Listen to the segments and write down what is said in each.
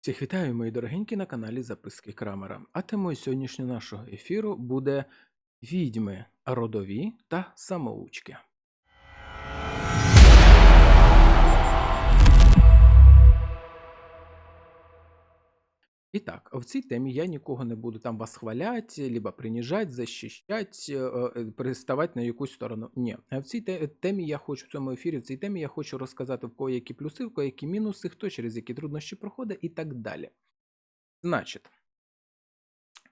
Всіх вітаю, мої дорогенькі, на каналі Записки Крамера. А темою сьогоднішнього нашого ефіру буде відьми родові та самоучки. І так, в цій темі я нікого не буду там восхваляти, либо принижати, захищати, приставати на якусь сторону. Ні. В цій темі я хочу в цьому ефірі, в цій темі я хочу розказати в кого які плюси, в кого які мінуси, хто через які труднощі проходить і так далі. Значить,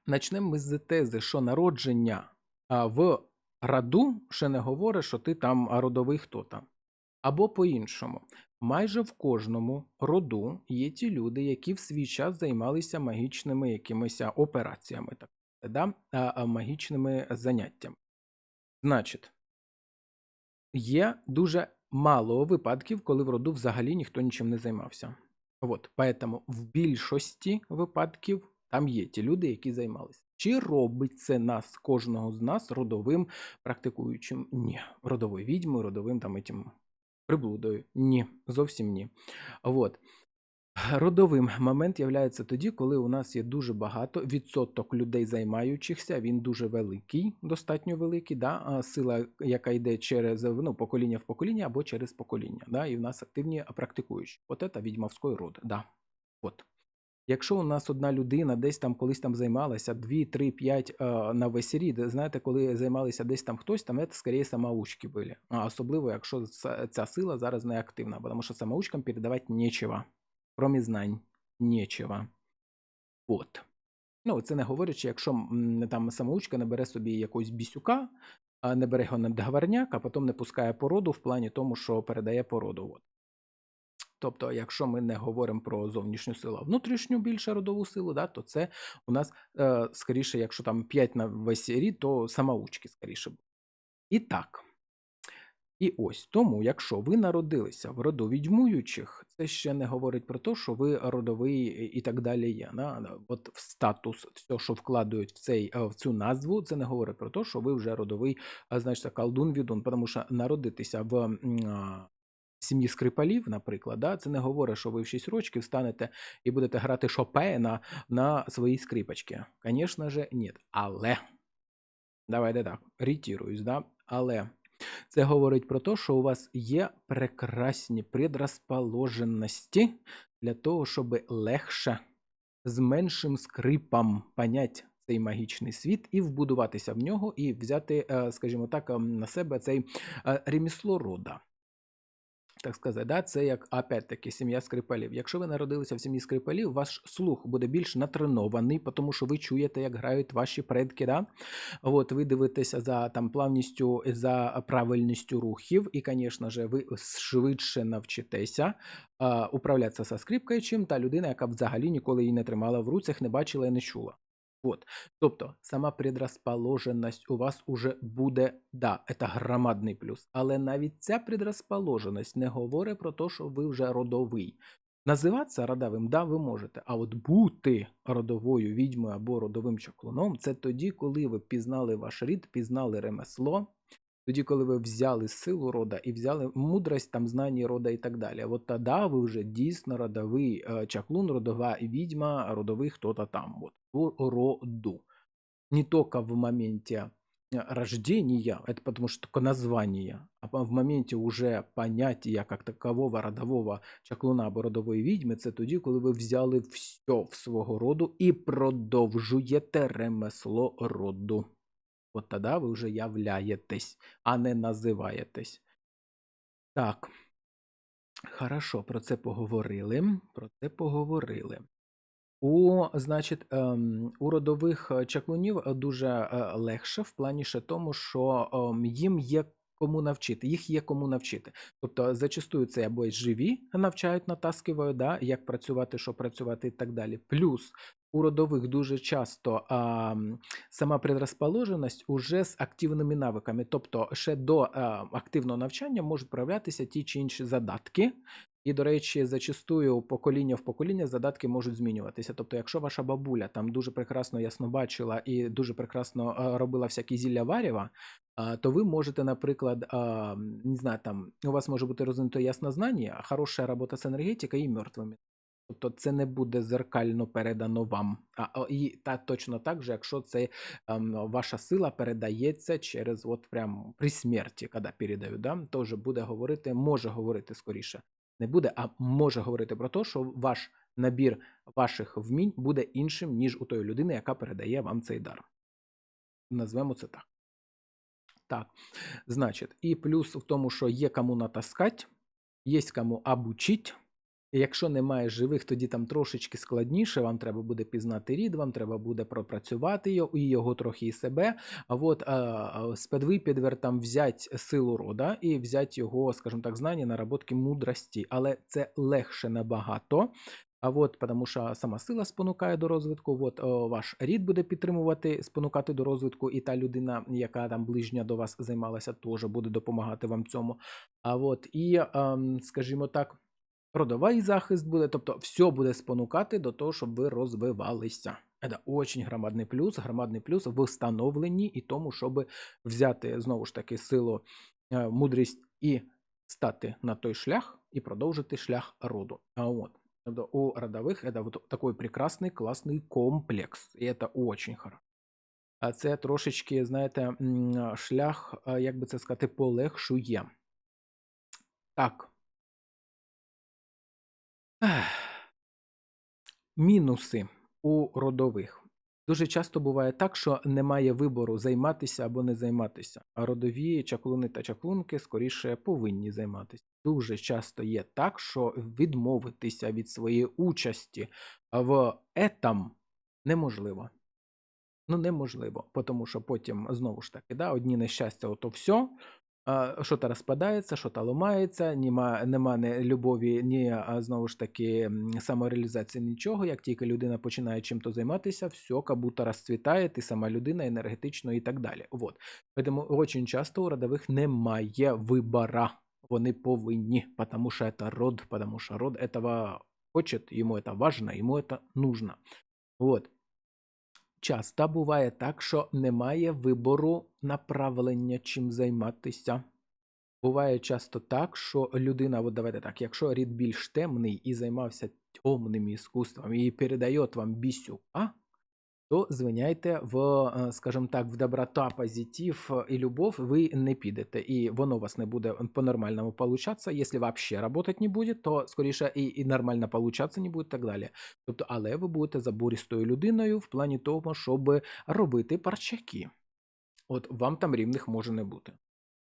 почнемо ми з тези, що народження в роду ще не говорить, що ти там родовий хто там. Або по-іншому, майже в кожному роду є ті люди, які в свій час займалися магічними якимись операціями, так, да? магічними заняттями. Значить, є дуже мало випадків, коли в роду взагалі ніхто нічим не займався. От, поэтому в більшості випадків там є ті люди, які займалися. Чи робить це нас, кожного з нас, родовим практикуючим? Ні. Родовою відьмою, родовим там этим приблудою. Ні, зовсім ні. От. Родовим момент являється тоді, коли у нас є дуже багато відсоток людей, займаючихся, він дуже великий, достатньо великий, да? сила, яка йде через ну, покоління в покоління або через покоління. Да? І в нас активні практикуючі. От це відьмовський род. Да. От. Якщо у нас одна людина десь там колись там займалася 2, 3, 5 е, на весь рід, знаєте, коли займалися десь там хтось, там це скоріше самоучки були. А особливо, якщо ця- сила зараз не активна, тому що самоучкам передавати нічого. Кромі знань, нічого. От. Ну, це не говорячи, якщо там самоучка не бере собі якогось бісюка, не бере його на договорняк, а потім не пускає породу в плані тому, що передає породу. От. Тобто, якщо ми не говоримо про зовнішню силу, а внутрішню більше родову силу, да, то це у нас е, скоріше, якщо там 5 на весь рід, то самоучки скоріше будуть. І так. І ось тому, якщо ви народилися в роду відьмуючих, це ще не говорить про те, що ви родовий і так далі є. Да, От статус, все, що вкладають в, цей, е, в цю назву, це не говорить про те, що ви вже родовий, значить, колдун відун. Тому що народитися в сім'ї скрипалів, наприклад, да, це не говорить, що ви в 6 років станете і будете грати Шопена на своїй скрипочці. Звісно ж, ні. Але, давайте так, ретіруюсь, да? але це говорить про те, що у вас є прекрасні предрозположеності для того, щоб легше з меншим скрипом понять цей магічний світ і вбудуватися в нього, і взяти, е, скажімо так, ем, на себе цей е, ремісло рода. Так сказати, да? це як опять-таки сім'я скрипалів. Якщо ви народилися в сім'ї скрипалів, ваш слух буде більш натренований, тому що ви чуєте, як грають ваші предки. Да? От, ви дивитеся за там плавністю, за правильністю рухів, і, звісно ж, ви швидше навчитеся а, управлятися со скрипкою, чим та людина, яка взагалі ніколи її не тримала в руцях, не бачила і не чула. От. Тобто сама предрозположеність у вас уже буде, да, це громадний плюс. Але навіть ця предрозположеність не говорить про те, що ви вже родовий. Називатися родовим, да, ви можете. А от бути родовою відьмою або родовим чаклуном це тоді, коли ви пізнали ваш рід, пізнали ремесло, тоді, коли ви взяли силу рода і взяли мудрость, там знання рода і так далі. От тоді ви вже дійсно родовий е, чаклун, родова відьма, родовий хто-то там. От, роду. Не только в моменте э, рождения, это потому что только название, а в моменте уже понятия как такового родового чаклуна або родової відьми, це тоді, коли ви взяли все в свого роду і продовжуєте ремесло роду. От тоді ви вже являєтесь, а не називаєтесь. Так. Хорошо, про це поговорили. Про це поговорили. У, значить, ем, у родових е, чаклунів е, дуже е, легше в плані ще тому, що ем, їм є кому навчити, їх є кому навчити. Тобто, зачастую це або живі навчають, натаскивають, да, як працювати, що працювати і так далі. Плюс у родових дуже часто а, сама предрозположеність уже з активними навиками. Тобто, ще до а, активного навчання можуть проявлятися ті чи інші задатки. І, до речі, зачастую покоління в покоління задатки можуть змінюватися. Тобто, якщо ваша бабуля там дуже прекрасно ясно бачила і дуже прекрасно робила всякі зілля варєва, то ви можете, наприклад, не знаю, там у вас може бути розвинуто яснознання, хороша робота з енергетикою і мертвими. Тобто це не буде зеркально передано вам. А, і та точно так же, якщо це ем, ваша сила передається через от прям при смерті, коли передають, да, теж буде говорити, може говорити скоріше. Не буде, а може говорити про те, що ваш набір ваших вмінь буде іншим, ніж у тої людини, яка передає вам цей дар. Назвемо це так. Так, значить, і плюс в тому, що є кому натаскати, є кому обучить. Якщо немає живих, тоді там трошечки складніше. Вам треба буде пізнати рід, вам треба буде пропрацювати його і його трохи і себе. А от а, спецвипідвер там взять силу рода і взять його, скажімо так, знання, наработки мудрості, але це легше набагато. А от тому що сама сила спонукає до розвитку, от о, ваш рід буде підтримувати, спонукати до розвитку, і та людина, яка там ближня до вас займалася, теж буде допомагати вам цьому. А от і, ем, скажімо так, родовий захист буде, тобто все буде спонукати до того, щоб ви розвивалися. Це очень громадний плюс, громадний плюс в становленні і тому, щоб взяти знову ж таки силу, е, мудрість і стати на той шлях і продовжити шлях роду. А от тобто у родових це вот такий прекрасний класний комплекс, і це очень хорошо. А це трошечки, знаєте, шлях, е, як би це сказати, полегшує. Так. Мінуси у родових. Дуже часто буває так, що немає вибору займатися або не займатися. А родові чаклуни та чаклунки скоріше повинні займатися. Дуже часто є так, що відмовитися від своєї участі в етам неможливо. Ну, неможливо, тому що потім знову ж таки, да, одні нещастя, ото все, що то розпадається, що то ламається, нема, нема ні любові, ні знову ж таки самореалізації, нічого. Як тільки людина починає чим-то займатися, все будто розцвітає, ти сама людина енергетично і так далі. Вот. Тому дуже часто у родових немає вибора. Вони повинні, тому що це род, тому що род этого хочет, йому це важно, йому це нужно. Вот. Часто буває так, що немає вибору направлення, чим займатися. Буває часто так, що людина, от давайте так, якщо рід більш темний і займався темним іскусством і передає вам бісюка, то звиняйте в, е, скажімо так, в доброта, позитив і любов ви не підете, і воно у вас не буде по-нормальному получатися. Якщо взагалі работать не буде, то скоріше і, і нормально получатися не буде, так далі. Тобто, але ви будете забористою людиною в плані того, щоб робити парчаки. От вам там рівних може не бути.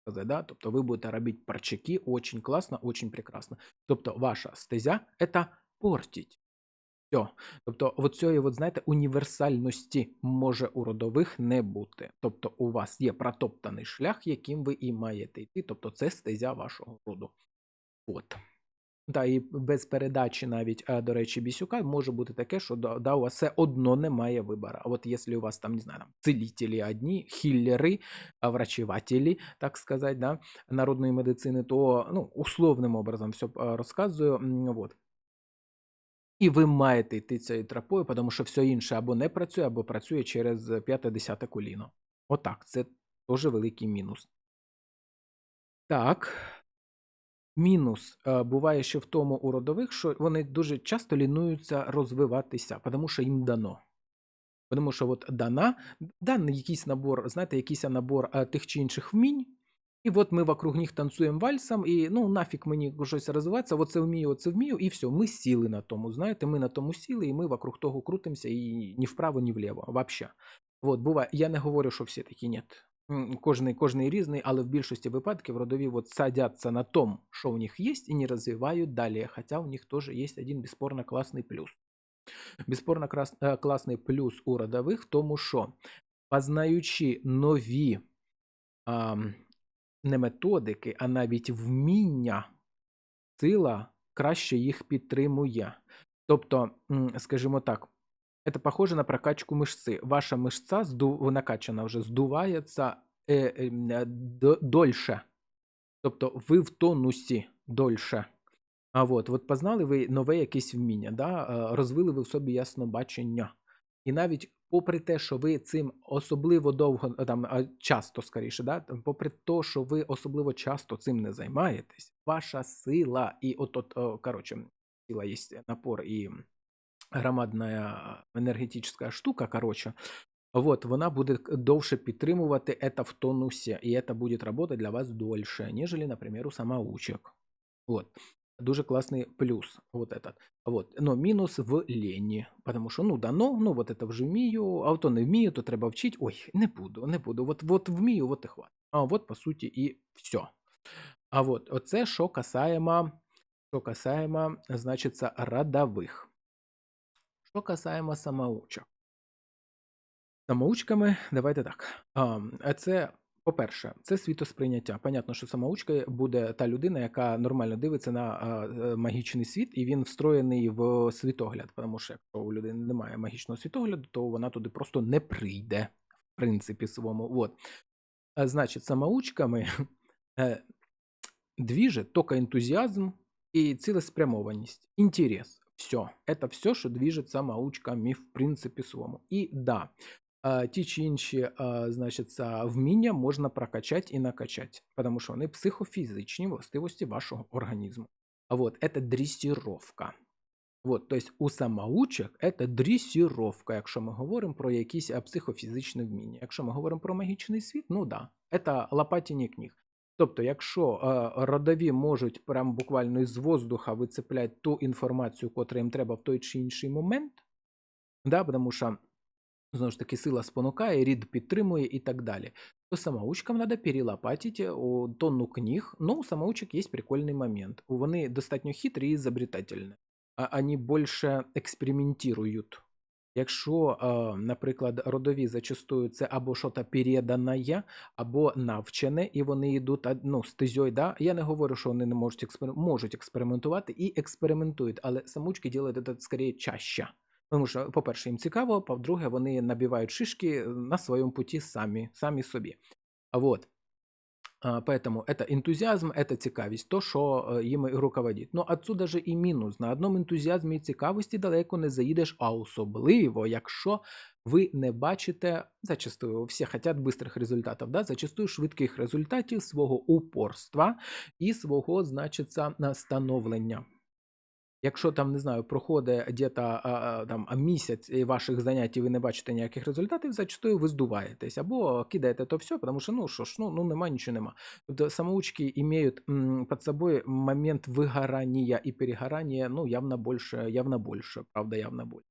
Да? Тобто ви будете робити парчаки очень класно, очень прекрасно. Тобто, ваша стезя це портить. Все. Тобто, от цієї, от, знаєте, універсальності може у родових не бути. Тобто, у вас є протоптаний шлях, яким ви і маєте йти. Тобто, це стезя вашого роду. От. Та і без передачі навіть, а, до речі, бісюка може бути таке, що да, у вас все одно немає вибору. А от якщо у вас там, не знаю, там, целителі одні, хіллери, а, врачевателі, так сказати, да, народної медицини, то ну, условним образом все розказую. От. І ви маєте йти цією тропою, тому що все інше або не працює, або працює через 5-10 коліно. Отак, це теж великий мінус. Так. Мінус е, буває ще в тому у родових, що вони дуже часто лінуються розвиватися, тому що їм дано. Тому що от дана, даний якийсь набор, знаєте, якийсь набор е, тих чи інших вмінь, і от ми вокруг них танцюємо вальсом, і ну нафіг мені щось розвиватися, оце вмію, оце вмію, і все, ми сіли на тому. Знаєте, ми на тому сіли, і ми вокруг того крутимося і ні вправо, ні вліво. Вообще. От, буває, я не говорю, що всі такі, ні. Кожний, кожний різний, але в більшості випадків родові от садяться на том, що у них є, і не розвивають далі. Хоча у них теж є один безспорно класний плюс. Безспорно е, класний плюс у родових тому, що познаючи нові а, не методики, а навіть вміння, сила краще їх підтримує. Тобто, скажімо так, це похоже на прокачку мишці. Ваша мишця накачана вже здувається е, е, е, дольше. Тобто ви в тонусі дольше. А от, от познали ви нове якесь вміння, да? е, розвили ви в собі яснобачення. І навіть попри те, що ви цим особливо довго, е, там, часто скоріше, да? попри те, що ви особливо часто цим не займаєтесь, ваша сила і от, от коротше, сила, есть напор і громадна енергетична штука, коротше, вот, вона буде довше підтримувати это в тонусі, і это буде працювати для вас дольше, нежели, наприклад, у самоучок. Вот Дуже классный плюс вот этот. Вот. Но мінус в лені. Потому що ну дано, ну вот это вже вмію, а то не вмію, то треба вчити. Ой, не буду, не буду. Вот, вот вмію, вот і хватить. А вот по суті і все. А вот оце, що касаємо, що касаємо, значиться, родових. Що касаємо самоучок. Самоучками, давайте так. А це, по-перше, це світосприйняття. Понятно, що самоучка буде та людина, яка нормально дивиться на е, магічний світ, і він встроєний в світогляд. Тому що якщо у людини немає магічного світогляду, то вона туди просто не прийде, в принципі, своєму. Вот. А, Значить, самоучками е, двіже тільки ентузіазм і цілеспрямованість, інтерес. Все. Это все, що движет самоучками, в принципі, своєму. І да, ті чи інші, а, значиться, вміння можна прокачати і накачати, тому що вони психофізичні властивості вашого організму. А вот это дресіровка. Вот, то есть у самоучок это дресіровка, якщо ми говоримо про якісь а, психофізичні вміння. Якщо ми говоримо про магічний світ, ну да, это лопатіні книг. Тобто, якщо е, родові можуть прям буквально із воздуха вицепляти ту інформацію, котра їм треба в той чи інший момент, да, тому що знову ж таки сила спонукає, рід підтримує і так далі, то самоучкам треба перелопатити тонну книг. Ну, у самоучок є прикольний момент. Вони достатньо хитрі і изобретательні. А вони більше експериментують. Якщо, е, наприклад, родові зачастую це або щось передане, або навчене, і вони йдуть ну, стезьою, да? я не говорю, що вони не можуть експерим... можуть експериментувати і експериментують, але самучки роблять це скоріше чаще. Тому що, по-перше, їм цікаво, по-друге, вони набивають шишки на своєму путі самі, самі собі. А вот. Поэтому это энтузиазм, это цікавість, то, що їм руководить. Ну, отсюда же і мінус. На одному ентузіазмі і цікавості далеко не заїдеш, а особливо, якщо ви не бачите, зачастую всі хочуть швидких результатів, да? зачастую швидких результатів свого упорства і свого, значиться, становлення. Якщо там, не знаю, проходить где-то там місяць ваших занять, і ви не бачите ніяких результатів, зачастую ви здуваєтесь або кидаєте то все, тому що ну що ж, ну, ну нема нічого нема. Тобто самоучки имеют під собою момент вигорання і перегорання, ну, явно більше, явно більше, правда, явно більше.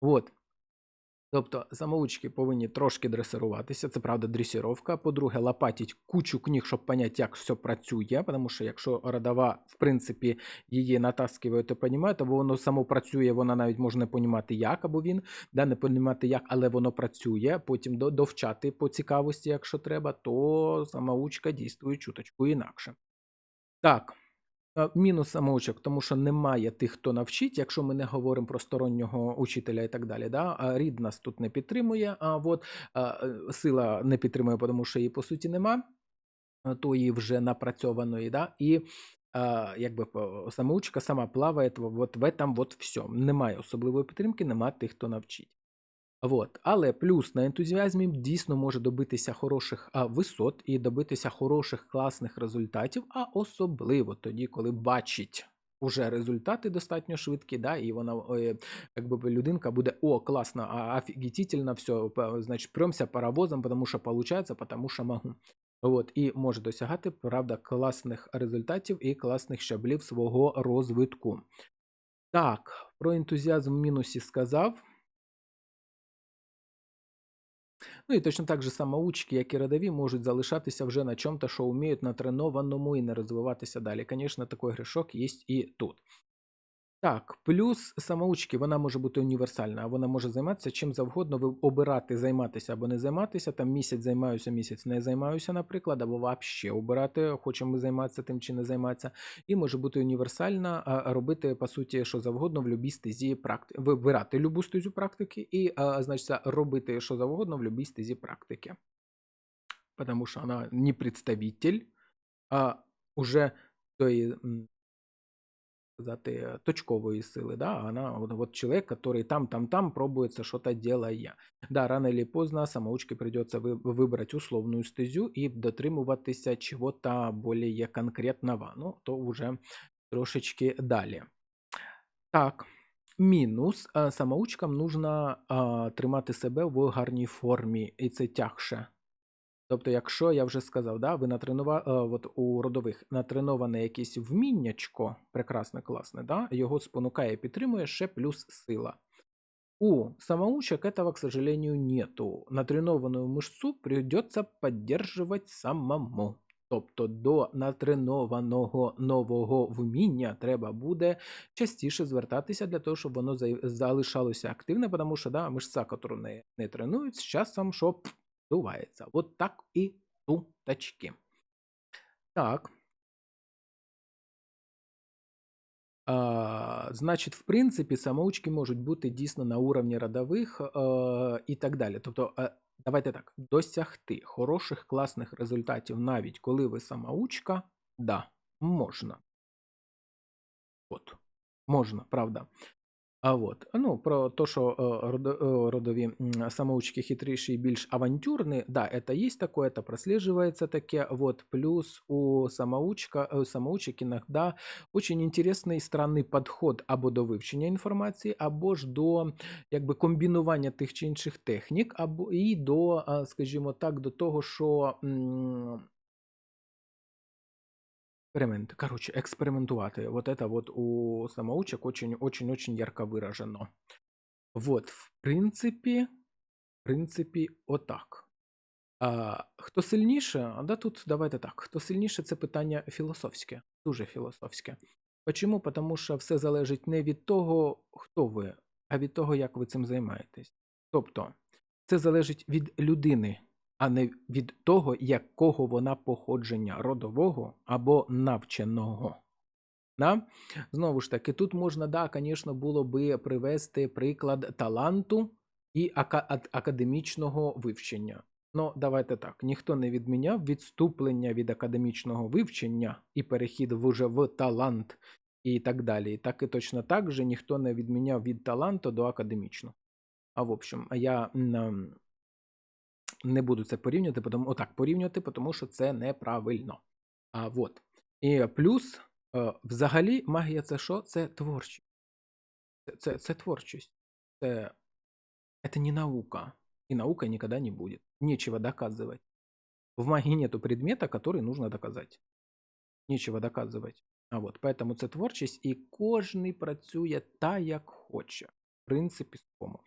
Вот. Тобто самоучки повинні трошки дресируватися, це правда дресіровка. По-друге, лопатіть кучу книг, щоб поняти, як все працює, тому що якщо родова, в принципі, її натаскує, то розуміє, то воно само працює, вона навіть може не понімати, як, або він, да, не понімати як, але воно працює, потім довчати по цікавості, якщо треба, то самоучка дійствує чуточку інакше. Так. Мінус самоучок, тому що немає тих, хто навчить, якщо ми не говоримо про стороннього учителя і так далі. Да? Рід нас тут не підтримує, а от сила не підтримує, тому що її по суті нема, тої вже напрацьованої. Да? І якби самоучка сама плаває от в этом вот все. Немає особливої підтримки, немає тих, хто навчить. Вот. Але плюс на ентузіазмі дійсно може добитися хороших а, висот і добитися хороших класних результатів, а особливо тоді, коли бачить уже результати достатньо швидкі, да, і вона якби людинка буде о, класно, а офігітельно, все, значить, премся паровозом, тому що виходить, тому що можу. От, і може досягати, правда, класних результатів і класних щаблів свого розвитку. Так, про ентузіазм в мінусі сказав. Ну і точно так же самоучки, як і родові, можуть залишатися вже на чому-то, що вміють на тренованому і не розвиватися далі. Звісно, такий грішок є і тут. Так, плюс самоучки, вона може бути універсальна, вона може займатися чим завгодно, ви обирати, займатися або не займатися. Там місяць займаюся, місяць не займаюся, наприклад, або взагалі обирати, хочемо займатися тим чи не займатися. І може бути універсальна, робити, по суті, що завгодно в будь-якій стезі практики. Вибирати любу стезю практики і, значить, робити що завгодно в будь-якій стезі практики. Тому що вона не представитель, а уже той сказати, точкової сили, да, она вот, вот человек, который там, там, там пробуется что-то делая. Да, рано или поздно самоучке придется вы, выбрать условную стезю и дотримуватися чего-то более конкретного, ну, то уже трошечки далі. Так. Мінус. е, Самоучкам нужно а, тримати себе в гарній формі, і це тягше. Тобто, якщо я вже сказав, да, ви натренува... е, от у родових натреноване якесь вміннячко, прекрасне, класне, да, його спонукає і підтримує ще плюс сила. У самоучек этого, к сожалению, нету. Натренованную мышцу придется поддерживать самому. Тобто до натренованого нового вміння треба буде частіше звертатися для того, щоб воно залишалося активне, тому що да, мишця, яку не, не тренують, з часом що пф, дувається. От так і туточки. Так. А, значить, в принципі, самоучки можуть бути дійсно на уровні родових е, і так далі. Тобто, е, давайте так, досягти хороших класних результатів, навіть коли ви самоучка, да, можна. От, можна, правда. А от, ну, про те, що родо- родові самоучки хитріші і більш авантюрні, да, це є таке, це прослеживается таке. Вот, плюс у самоучка, у самоучек иногда очень інтересний странний підход або до вивчення інформації, або ж до якби, комбінування тих чи інших технік, або і до, скажімо так, до того, що. М, Експеримент. Короче, експериментувати. Вот это вот у самоучек очень-очень-очень ярко выражено. Вот, в принципі, в принципі, отак. А, хто сильніше? Да тут давайте так. Хто сильніше, це питання філософське, дуже філософське. Почому? Тому що все залежить не від того, хто ви, а від того, як ви цим займаєтесь. Тобто, це залежить від людини, а не від того, якого вона походження родового або навченого. Да? Знову ж таки, тут можна, да, звісно, було би привести приклад таланту і академічного вивчення. Ну, давайте так. Ніхто не відміняв відступлення від академічного вивчення і перехід вже в талант і так далі. Так і точно так же ніхто не відміняв від таланту до академічного. А в общем, я не буду це порівнювати, потому, отак порівнювати, тому що це неправильно. А вот. І плюс, е, взагалі, магія це що? Це творчість. Це, це, це творчість. Це, это не наука. И наука никогда не будет. Нечего доказывать. В магии нету предмета, который нужно доказать. Нічого доказувати. А от, поэтому це творчість, і кожний працює так, як хоче. В принципі, тому.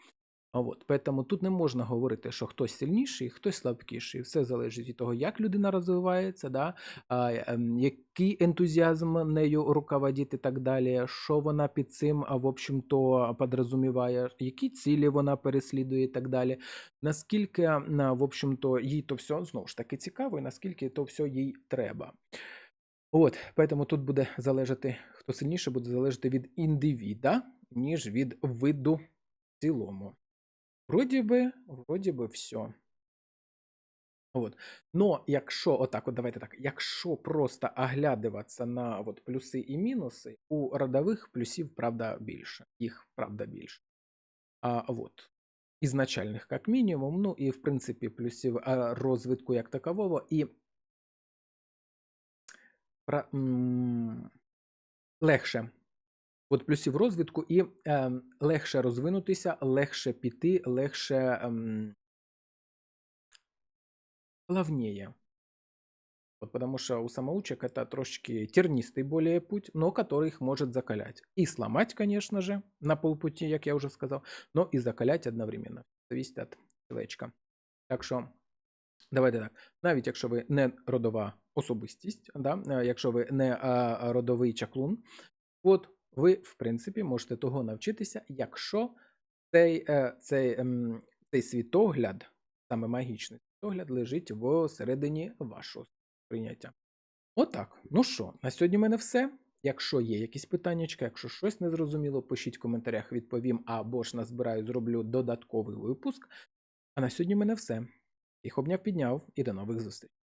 От, поэтому тут не можна говорити, що хтось сильніший, хтось слабкіший. Все залежить від того, як людина розвивається, да? а, ем, який ентузіазм нею руководить і так далі, що вона під цим, в общем-то, подрозуміває, які цілі вона переслідує і так далі. Наскільки, в общем-то, їй то все знову ж таки цікаво, і наскільки то все їй треба. От, поэтому тут буде залежати, хто сильніше, буде залежати від індивіда, ніж від виду в цілому. Вроді би, вроді би, все. От. Но якщо, отак, от давайте так, якщо просто оглядуватися на от, плюси і мінуси, у родових плюсів, правда, більше. Їх, правда, більше. А, вот. Ізначальних, як мінімум, ну і, в принципі, плюсів розвитку як такового, і м, легше. От плюсів розвитку, і е, легше розвинутися, легше піти, легше ем, плавнее. Вот потому что у самоучек это трошечки тернистый более путь, но который их может закалять. И сломать, конечно же, на полпути, як я уже сказал, но и закалять одновременно. Зависит від человечка. Так що, давайте так. Навіть якщо ви не родова особистість, да? е, якщо ви не а, родовий чаклун, от ви, в принципі, можете того навчитися, якщо цей, е, цей, ем, цей світогляд, саме магічний світогляд, лежить всередині вашого прийняття. Отак. Ну що, на сьогодні в мене все. Якщо є якісь питання, якщо щось незрозуміло, пишіть в коментарях, відповім, або ж назбираю, зроблю додатковий випуск. А на сьогодні в мене все. Їх обняв, підняв і до нових зустрічей.